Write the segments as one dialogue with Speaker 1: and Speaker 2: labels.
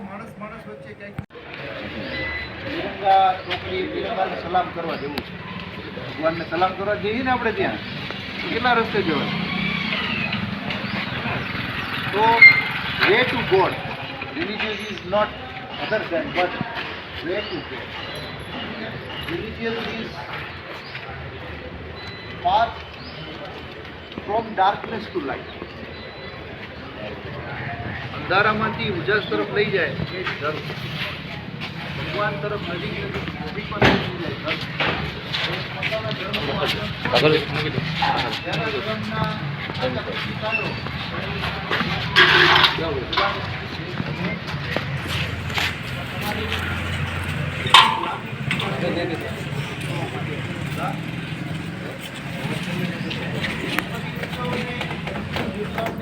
Speaker 1: માણસ માણસ વચ્ચે ક્યાંક
Speaker 2: તિરંગા તિરંગાને સલામ કરવા જવું છે. ભગવાનને સલામ કરવા જઈએ ને આપણે ત્યાં? કેટલા રસ્તે જવાય? તો way to God religious is not other than but way to God religious is path from darkness to light અંધારામાંથી ઉજાસ તરફ લઈ જાય એ ધર્મ. ભગવાન તરફ નજીક નજીકમાં લઈ જાય ધર્મ.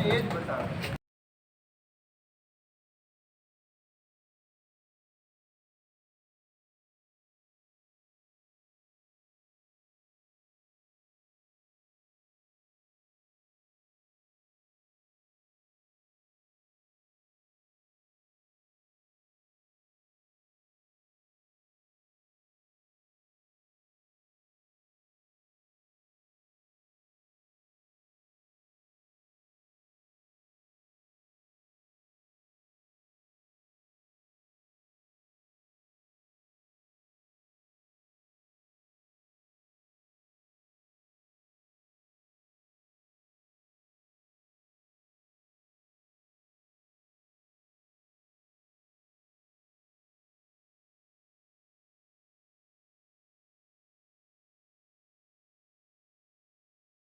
Speaker 2: એ જ બતાવે